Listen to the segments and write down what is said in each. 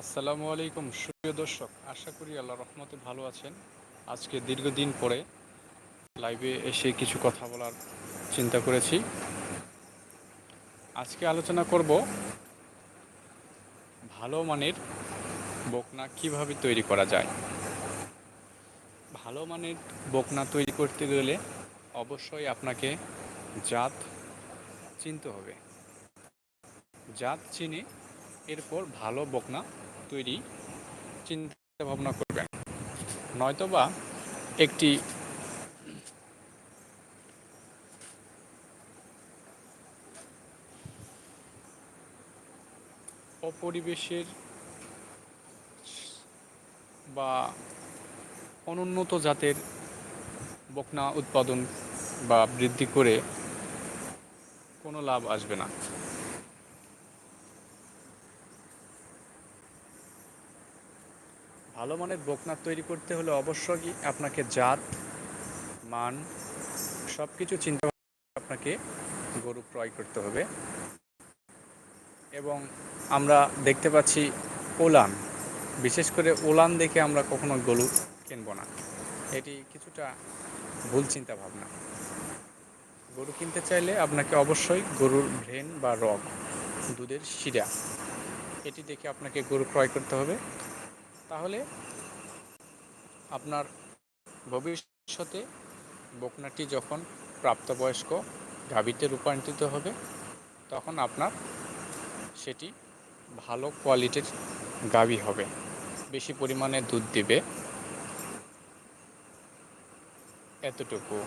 আসসালামু আলাইকুম, সুপ্রিয় দর্শক, আশা করি আল্লাহ রহমতে ভালো আছেন। আজকে দীর্ঘদিন পরে লাইভে এসে কিছু কথা বলার চিন্তা করেছি। আজকে আলোচনা করব ভালো মানের বকনা কীভাবে তৈরি করা যায়। ভালো মানের বকনা তৈরি করতে গেলে অবশ্যই আপনাকে জাত চিনতে হবে। জাত চিনে এরপর ভালো বকনা তৈরি চিন্তা ভাবনা করবেন। নয়তোবা একটি অপরিবেশের বা অনুন্নত জাতের বকনা উৎপাদন বা বৃদ্ধি করে কোনো লাভ আসবে না। ভালো মানের বকনা তৈরি করতে হলে অবশ্যই আপনাকে জাত, মান সব কিছু চিন্তা আপনাকে গরু ক্রয় করতে হবে। এবং আমরা দেখতে পাচ্ছি ওলান। বিশেষ করে ওলান দেখে আমরা কখনো গরু কিনবো না। এটি কিছুটা ভুল চিন্তা ভাবনা গরু কিনতে চাইলে আপনাকে অবশ্যই গরুর ভ্রেন বা রগ, দুধের শিরা, এটি দেখে আপনাকে গরু ক্রয় করতে হবে। তাহলে আপনার ভবিষ্যতে বকনাটি যখন প্রাপ্তবয়স্ক গাভীতে রূপান্তরিত হবে, তখন আপনার সেটি ভালো কোয়ালিটির গাভী হবে। বেশি পরিমাণে দুধ দিবে। এতটুকু।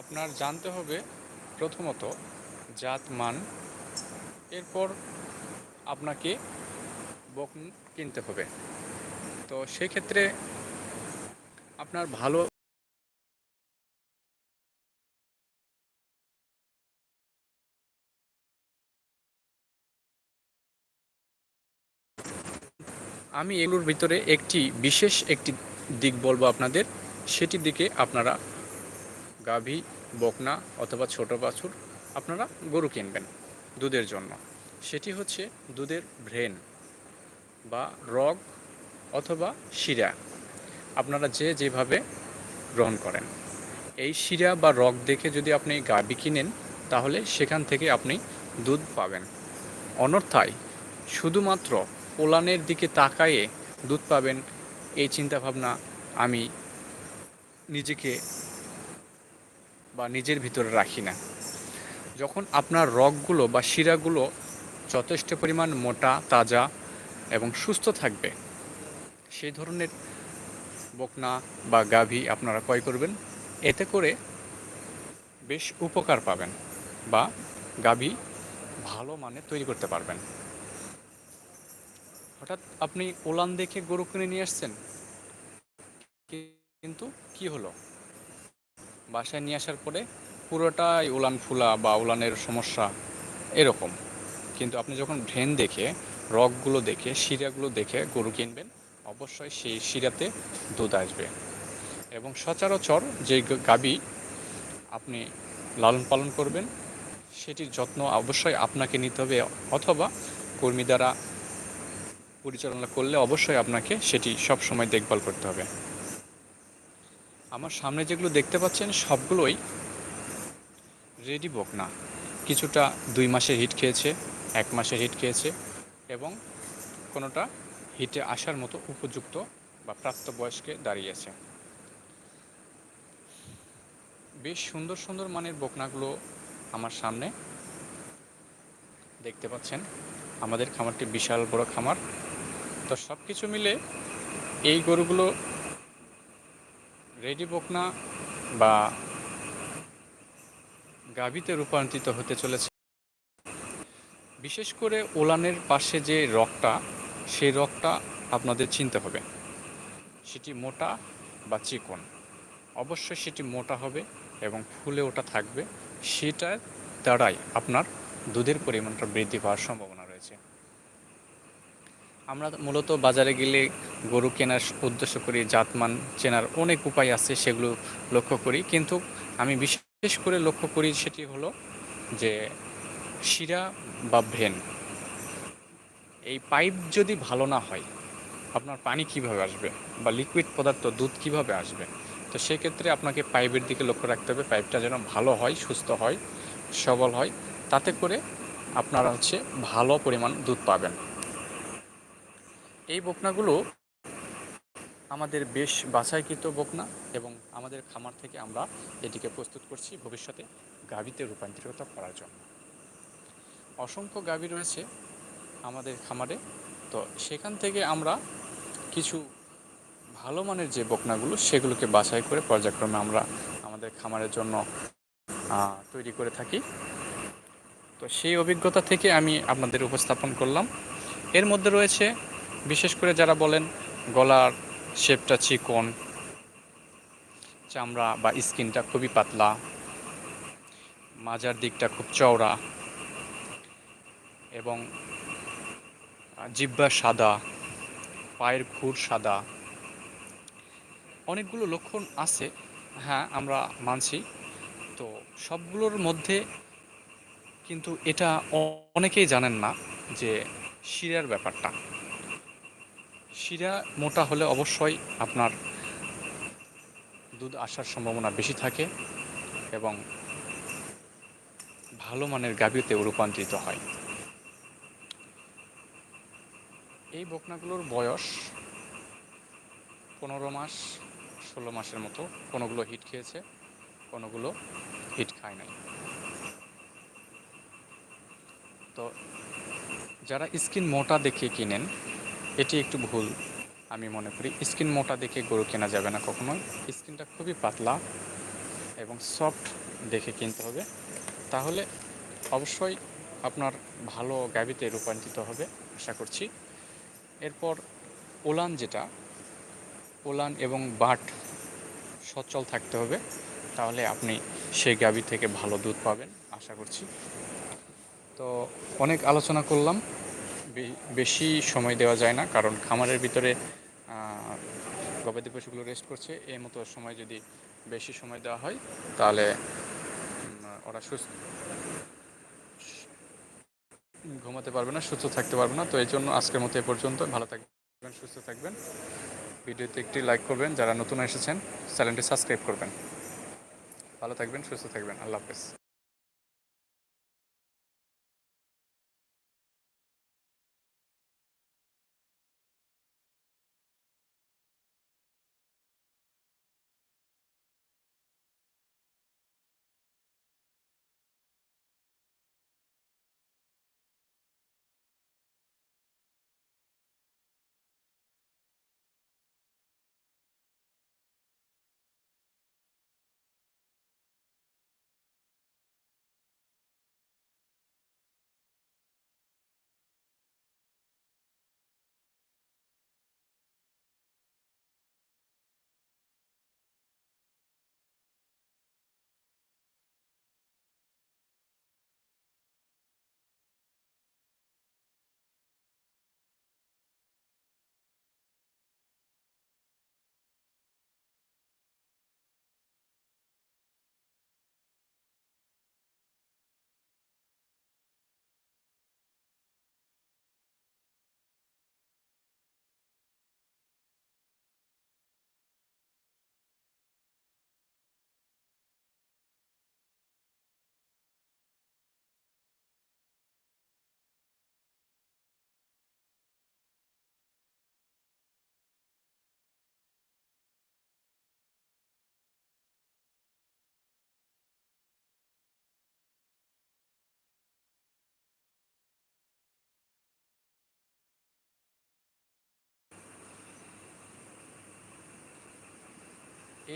আপনার জানতে হবে প্রথমত জাত মান, এরপর আপনাকে বক কিনতে হবে। তো সেক্ষেত্রে আপনার ভালো আমি এগুলোর ভিতরে একটি বিশেষ একটি দিক বলব আপনাদের, সেটির দিকে আপনারা গাভী, বকনা অথবা ছোট বাছুর আপনারা গরু কিনবেন দুধের জন্য। সেটি হচ্ছে দুধের ভ্রেন বা রগ অথবা শিরা। আপনারা যে যেভাবে গ্রহণ করেন। এই শিরা বা রগ দেখে যদি আপনি গাভী কিনেন, তাহলে সেখান থেকে আপনি দুধ পাবেন। অনর্থায় শুধুমাত্র পোলানের দিকে তাকায়ে দুধ পাবেন, এই চিন্তাভাবনা আমি নিজেকে বা নিজের ভিতরে রাখি না। যখন আপনার রগগুলো বা শিরাগুলো যথেষ্ট পরিমাণ মোটা, তাজা এবং সুস্থ থাকবে, সেই ধরনের বকনা বা গাভী আপনারা ক্রয় করবেন। এতে করে বেশ উপকার পাবেন বা গাভী ভালো মানে তৈরি করতে পারবেন। হঠাৎ আপনি ওলান দেখে গরু কিনে নিয়ে আসছেন? কিন্তু কি হলো? বাসায় নিয়ে আসার পরে পুরোটাই উলান ফুলা বা উলানের সমস্যা এরকম। কিন্তু আপনি যখন ভ্রেন দেখে, রগগুলো দেখে, শিরাগুলো দেখে গরু কিনবেন, অবশ্যই সেই শিরাতে দুধ আসবে। এবং সচরাচর যে গাবি আপনি লালন পালন করবেন, সেটির যত্ন অবশ্যই আপনাকে নিতে হবে, অথবা কর্মী দ্বারা পরিচালনা করলে অবশ্যই আপনাকে সেটি সব সময় দেখভাল করতে হবে। আমার সামনে যেগুলো দেখতে পাচ্ছেন, সবগুলোই রেডি বকনা। কিছুটা দুই মাসের হিট খেয়েছে, এক মাসের হিট খেয়েছে এবং কোনোটা হিটে আসার মতো উপযুক্ত বা প্রাপ্তবয়স্কে দাঁড়িয়েছে। বেশ সুন্দর সুন্দর মানের বকনাগুলো আমার সামনে দেখতে পাচ্ছেন। আমাদের খামারটি বিশাল বড় খামার। তো সব কিছু মিলে এই গরুগুলো রেডি বকনা বা গাভীতে রূপান্তরিত হতে চলেছে। বিশেষ করে ওলানের পাশে যে রকটা, সেই রকটা আপনাদের চিনতে হবে। সেটি মোটা বা চিকন। অবশ্যই সেটি মোটা হবে এবং ফুলে ওটা থাকবে। সেটার দ্বারাই আপনার দুধের পরিমাণটা বৃদ্ধি পাওয়ার সম্ভাবনা রয়েছে। আমরা মূলত বাজারে গেলে গরু কেনার উদ্দেশ্য করি, জাতমান চেনার অনেক উপায় আছে সেগুলো লক্ষ্য করি। কিন্তু আমি বিশেষ করে লক্ষ্য করি সেটি হলো যে শিরা বা ভেন এই পাইপ যদি ভালো না হয়, আপনার পানি কীভাবে আসবে বা লিকুইড পদার্থ দুধ কীভাবে আসবে? তো সেক্ষেত্রে আপনাকে পাইপের দিকে লক্ষ্য রাখতে হবে, পাইপটা যেন ভালো হয়, সুস্থ হয়, সবল হয়। তাতে করে আপনারা হচ্ছে ভালো পরিমাণ দুধ পাবেন। এই বকনাগুলো আমাদের বেশ বাছাইকৃত বকনা এবং আমাদের খামার থেকে আমরা এটিকে প্রস্তুত করছি ভবিষ্যতে গাভীতে রূপান্তরিত করার জন্য। অসংখ্য গাভী রয়েছে আমাদের খামারে। তো সেখান থেকে আমরা কিছু ভালো মানের যে বকনাগুলো সেগুলোকে বাছাই করে পর্যায়ক্রমে আমরা আমাদের খামারের জন্য তৈরি করে থাকি। তো সেই অভিজ্ঞতা থেকে আমি আপনাদের উপস্থাপন করলাম। এর মধ্যে রয়েছে বিশেষ করে যারা বলেন গলার শেপটা চিকন, চামড়া বা স্কিনটা খুবই পাতলা, মাজার দিকটা খুব চওড়া এবং জিহ্বা সাদা, পায়ের খুর সাদা। অনেকগুলো লক্ষণ আছে হ্যাঁ আমরা মানছি। তো সবগুলোর মধ্যে কিন্তু এটা অনেকেই জানেন না যে শিরার ব্যাপারটা। শিরা মোটা হলে অবশ্যই আপনার দুধ আসার সম্ভাবনা বেশি থাকে এবং ভালো মানের গাভীতে রূপান্তরিত হয়। এই বকনাগুলোর বয়স পনেরো মাস, ষোলো মাসের মতো। কোনোগুলো হিট খেয়েছে, কোনোগুলো হিট খায় নাই। তো যারা স্কিন মোটা দেখে কিনেন এটি একটু ভুল, আমি মনে করি। স্কিন মোটা দেখে গরু কেনা যাবে না কখনোই। স্কিনটা খুবই পাতলা এবং সফট দেখে কিনতে হবে। তাহলে অবশ্যই আপনার ভালো গাবিতে রূপান্তরিত হবে, আশা করছি। এরপর ওলান যেটা, ওলান এবং বাট সচল থাকতে হবে, তাহলে আপনি সেই গাবি থেকে ভালো দুধ পাবেন, আশা করছি। তো অনেক আলোচনা করলাম। বেশি সময় দেওয়া যায় না, কারণ খামারের ভিতরে গবাদি পশুগুলো রেস্ট করছে এই মতো সময় যদি বেশি সময় দেওয়া হয়, তাহলে ওরা সুস্থ, ঘুমাতে পারবে না, সুস্থ থাকতে পারবে না, তো এই জন্য আজকের মতো এ পর্যন্ত, ভালো থাকবেন, সুস্থ থাকবেন। ভিডিওতে একটি লাইক করবেন, যারা নতুন এসেছেন, চ্যানেলটি সাবস্ক্রাইব করবেন। ভালো থাকবেন, সুস্থ থাকবেন, আল্লাহ হাফেজ।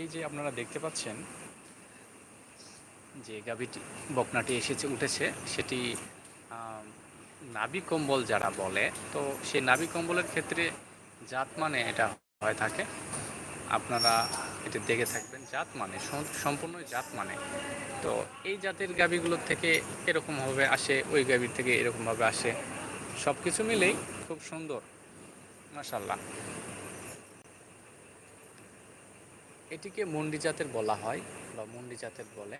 এই যে আপনারা দেখতে পাচ্ছেন, যে গাভীটি, বকনাটি এসেছে, উঠেছে, সেটি নাভি কম্বল যারা বলে, তো সেই নাভি কম্বলের ক্ষেত্রে জাত মানে এটা হয়ে থাকে। আপনারা এটা দেখে থাকবেন, জাত মানে সম- সম্পূর্ণ জাত মানে। তো এই জাতের গাভীগুলোর থেকে এরকমভাবে আসে, ওই গাভীর থেকে এরকমভাবে আসে। সব কিছু মিলেই খুব সুন্দর মাশাল্লাহ এটিকে মুন্ডি জাতের বলা হয় বা মুন্ডি জাতের বলে।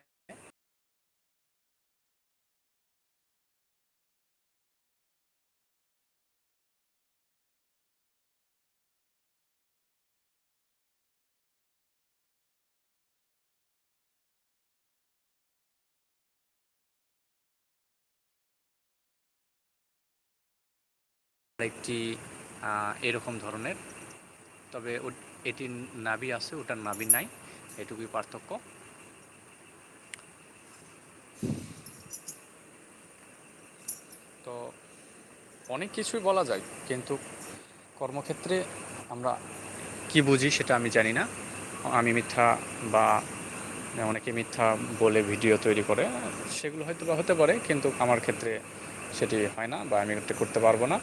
একটি এরকম ধরনের। তবে এটির নাভি আছে, ওটার নাভি নাই, এটুকুই পার্থক্য। তো অনেক কিছুই বলা যায়, কিন্তু কর্মক্ষেত্রে আমরা কি বুঝি সেটা আমি জানি না। আমি মিথ্যা বা অনেকে মিথ্যা বলে ভিডিও তৈরি করে, সেগুলো হয়তো বা হতে পারে, কিন্তু আমার ক্ষেত্রে সেটি হয় না বা আমি করতে পারব না।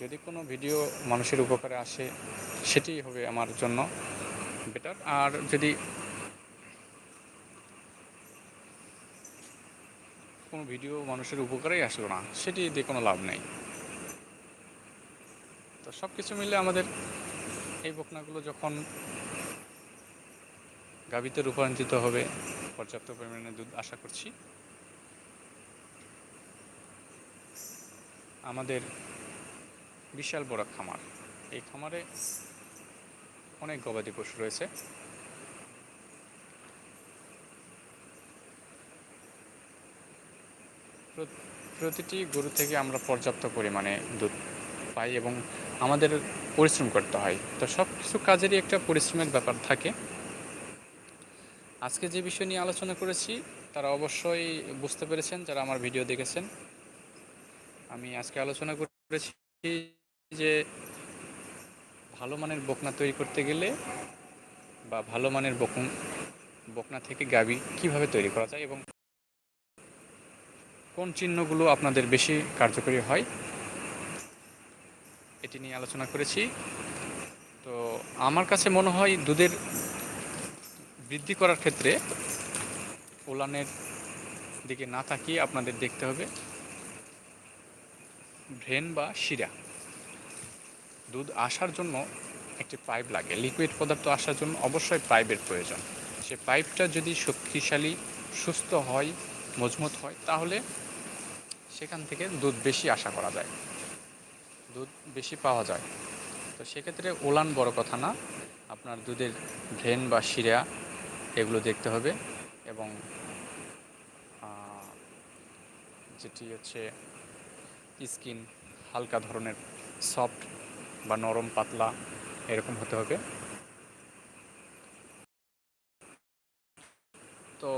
যদি কোনো ভিডিও মানুষের উপকারে আসে সেটি হবে আমার জন্য বেটার আর যদি কোনো ভিডিও মানুষের উপকারেই আসলো না, সেটি দিয়ে কোনো লাভ নেই। তো সব কিছু মিলে আমাদের এই বকনাগুলো যখন গাভীতে রূপান্তরিত হবে, পর্যাপ্ত পরিমাণে দুধ, আশা করছি আমাদের বিশাল বড় খামার। এই খামারে অনেক গবাদি পশু রয়েছে। প্রতিটি গরু থেকে আমরা পর্যাপ্ত পরিমাণে দুধ পাই এবং আমাদের পরিশ্রম করতে হয়। তো সব কিছু কাজেরই একটা পরিশ্রমের ব্যাপার থাকে। আজকে যে বিষয় নিয়ে আলোচনা করেছি, তারা অবশ্যই বুঝতে পেরেছেন যারা আমার ভিডিও দেখেছেন। আমি আজকে আলোচনা করেছি যে ভালো মানের বকনা তৈরি করতে গেলে বা ভালো মানের বকন, বকনা থেকে গাবি কীভাবে তৈরি করা যায় এবং কোন চিহ্নগুলো আপনাদের বেশি কার্যকরী হয়, এটি নিয়ে আলোচনা করেছি। তো আমার কাছে মনে হয় দুধের বৃদ্ধি করার ক্ষেত্রে ওলানের দিকে না তাকিয়ে আপনাদের দেখতে হবে। ভ্রেন বা শিরা। দুধ আসার জন্য একটি পাইপ লাগে। লিকুইড পদার্থ আসার জন্য অবশ্যই পাইপের প্রয়োজন। সে পাইপটা যদি শক্তিশালী, সুস্থ হয়, মজবুত হয়, তাহলে সেখান থেকে দুধ বেশি আশা করা যায়। দুধ বেশি পাওয়া যায়। তো সেক্ষেত্রে ওলান বড় কথা না। আপনার দুধের ভ্রেন বা শিরা এগুলো দেখতে হবে এবং যেটি হচ্ছে স্কিন হালকা ধরনের সফট বা নরম, পাতলা এরকম হতে হবে। তো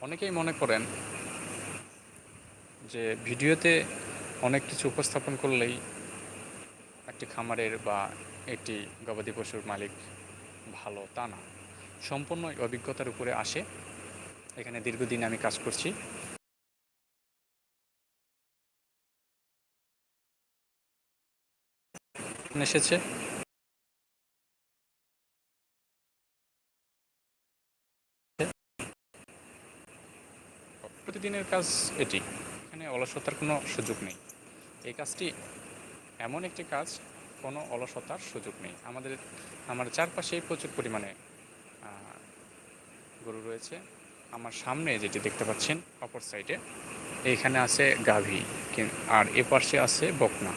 অনেকেই মনে করেন যে ভিডিওতে অনেক কিছু উপস্থাপন করলেই একটি খামারের বা একটি গবাদি পশুর মালিক ভালো, তা না। সম্পূর্ণ অভিজ্ঞতার উপরে আসে। এখানে দীর্ঘদিন আমি কাজ করছি। এসেছে। প্রতিদিনের কাজ এটি। এখানে অলসতার কোনো সুযোগ নেই। এই কাজটি এমন একটি কাজ, কোনো অলসতার সুযোগ নেই। আমাদের, আমার চারপাশেই প্রচুর পরিমাণে গরু রয়েছে। আমার সামনে যেটি দেখতে পাচ্ছেন, অপর সাইডে, এইখানে আছে গাভী আর এ পাশে আছে বকনা।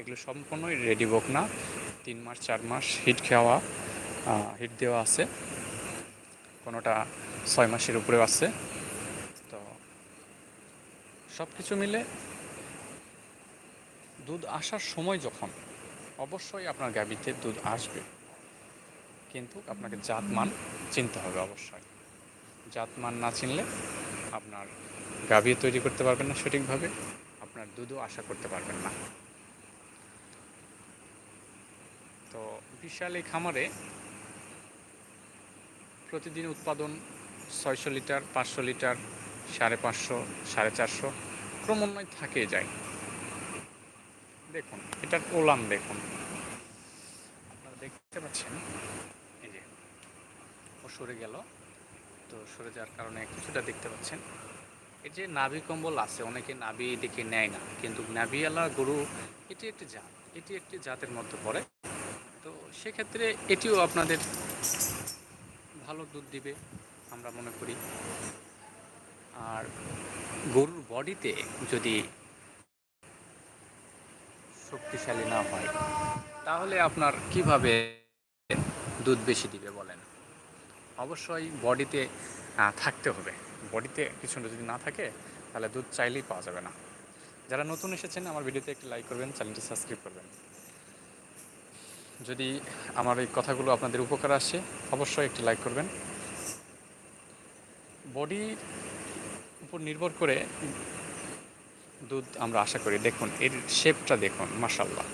এগুলো সম্পূর্ণই রেডি বকনা তিন মাস, চার মাস হিট খাওয়া হিট দেওয়া আছে। কোনোটা ছয় মাসের উপরেও আছে। তো সব কিছু মিলে দুধ আসার সময় যখন, অবশ্যই আপনার গাভীতে দুধ আসবে। কিন্তু আপনাকে জাতমান চিনতে হবে অবশ্যই। জাতমান না চিনলে আপনার গাভী তৈরি করতে পারবেন না সঠিকভাবে। আপনার দুধও আশা করতে পারবেন না তো বিশাল এই খামারে প্রতিদিন উৎপাদন ছয়শো লিটার, পাঁচশো লিটার, সাড়ে পাঁচশো, সাড়ে চারশো ক্রমান্বয়ে থাকে যায় দেখুন, এটার ওলান দেখুন। আপনারা দেখতে পাচ্ছেন, এই যে, ও সরে গেল। তো সরে যাওয়ার কারণে কিছুটা দেখতে পাচ্ছেন। এই যে নাভি কম্বল আছে, অনেকে নাভি দেখে নেয় না, কিন্তু নাভিওয়ালা গরু এটি একটি জাত, এটি একটি জাতের মধ্যে পড়ে। তো সেক্ষেত্রে এটিও আপনাদের ভালো দুধ দিবে, আমরা মনে করি। আর গরুর বডিতে যদি শক্তিশালী না হয়, তাহলে আপনার কীভাবে দুধ বেশি দিবে বলেন? অবশ্যই বডিতে থাকতে হবে। বডিতে কিছু যদি না থাকে, তাহলে দুধ চাইলেই পাওয়া যাবে না। যারা নতুন এসেছেন, আমার ভিডিওতে একটি লাইক করবেন, চ্যানেলটি সাবস্ক্রাইব করবেন। যদি আমার এই কথাগুলো আপনাদের উপকার আসে, অবশ্যই একটি লাইক করবেন। বডির উপর নির্ভর করে দুধ আমরা আশা করি, দেখুন, এর শেপটা দেখুন মাসাল্লাহ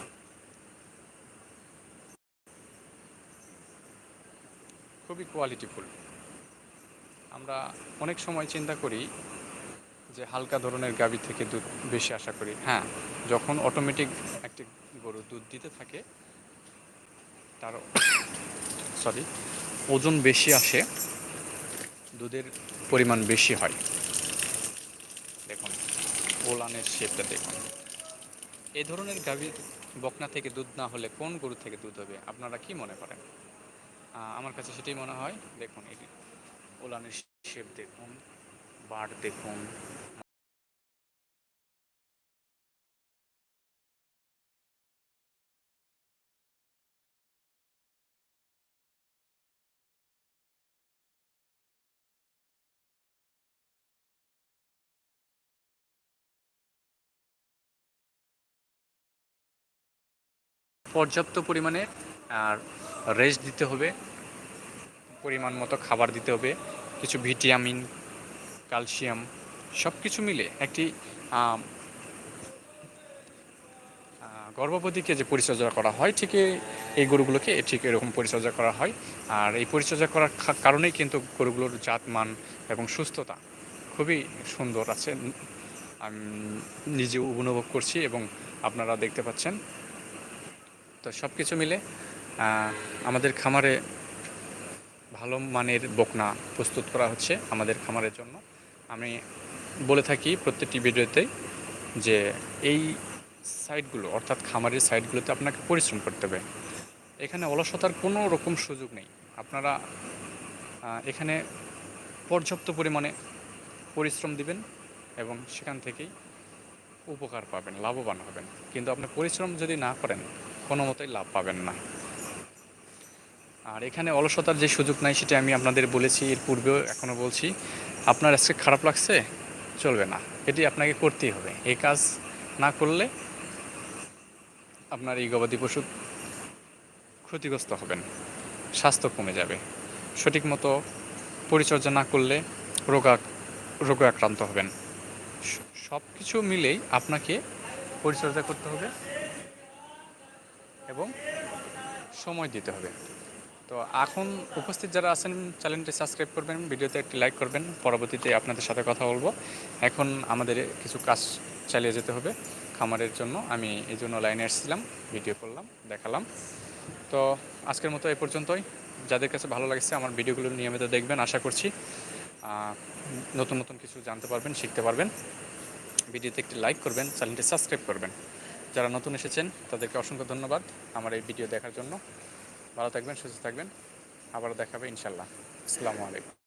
খুবই কোয়ালিটিফুল আমরা অনেক সময় চিন্তা করি যে হালকা ধরনের গাভী থেকে দুধ বেশি আশা করি। হ্যাঁ যখন অটোমেটিক একটি গরু দুধ দিতে থাকে তার সরি ওজন বেশি আসে, দুধের পরিমাণ বেশি হয়। দেখুন, ওলানের শেপটা দেখুন। এ ধরনের গাভী বকনা থেকে দুধ না হলে কোন গরু থেকে দুধ হবে, আপনারা কি মনে করেন? আমার কাছে সেটাই মনে হয়। দেখুন এই ওলানের শেপ দেখুন বাট দেখুন পর্যাপ্ত পরিমাণে, আর রেস্ট দিতে হবে, পরিমাণ মতো খাবার দিতে হবে, কিছু ভিটামিন ক্যালসিয়াম সব কিছু মিলে একটি গর্ভবতীকে যে পরিচর্যা করা হয়, ঠিক এ- এই গরুগুলোকে ঠিক এরকম পরিচর্যা করা হয়। আর এই পরিচর্যা করার কারণেই কিন্তু গরুগুলোর জাতমান এবং সুস্থতা খুবই সুন্দর আছে। আমি নিজে অনুভব করছি এবং আপনারা দেখতে পাচ্ছেন তো সব কিছু মিলে আমাদের খামারে ভালো মানের বকনা প্রস্তুত করা হচ্ছে আমাদের খামারের জন্য। আমি বলে থাকি প্রত্যেকটি ভিডিওতেই যে এই সাইটগুলো, অর্থাৎ খামারের সাইটগুলোতে আপনাকে পরিশ্রম করতে হবে। এখানে অলসতার কোনো রকম সুযোগ নেই। আপনারা এখানে পর্যাপ্ত পরিমাণে পরিশ্রম দিবেন এবং সেখান থেকেই উপকার পাবেন, লাভবান হবেন। কিন্তু আপনি পরিশ্রম যদি না করেন কোনো মতেই লাভ পাবেন না। আর এখানে অলসতার যে সুযোগ নাই সেটা আমি আপনাদের বলেছি, এর পূর্বেও এখনও বলছি। আপনার আজকে খারাপ লাগছে? চলবে না। এটি আপনাকে করতেই হবে। এই কাজ না করলে আপনার এই গবাদি পশু ক্ষতিগ্রস্ত হবেন। স্বাস্থ্য কমে যাবে। সঠিক মতো পরিচর্যা না করলে রোগা, রোগে আক্রান্ত হবেন। সব কিছু মিলেই আপনাকে পরিচর্যা করতে হবে। এবং সময় দিতে হবে। তো এখন উপস্থিত যারা আছেন, চ্যানেলটি সাবস্ক্রাইব করবেন, ভিডিওতে একটি লাইক করবেন। পরবর্তীতে আপনাদের সাথে কথা বলব। এখন আমাদের কিছু কাজ চালিয়ে যেতে হবে খামারের জন্য। আমি এই জন্য লাইনে এসেছিলাম, ভিডিও করলাম, দেখালাম। তো আজকের মতো এই পর্যন্তই। যাদের কাছে ভালো লাগছে আমার ভিডিওগুলো নিয়মিত দেখবেন, আশা করছি নতুন নতুন কিছু জানতে পারবেন, শিখতে পারবেন। ভিডিওতে একটি লাইক করবেন, চ্যানেলটি সাবস্ক্রাইব করবেন। যারা নতুন এসেছেন, তাদেরকে অসংখ্য ধন্যবাদ আমার এই ভিডিও দেখার জন্য। ভালো থাকবেন, সুস্থ থাকবেন। আবারও দেখাবে ইনশাল্লাহ। আসসালামু আলাইকুম।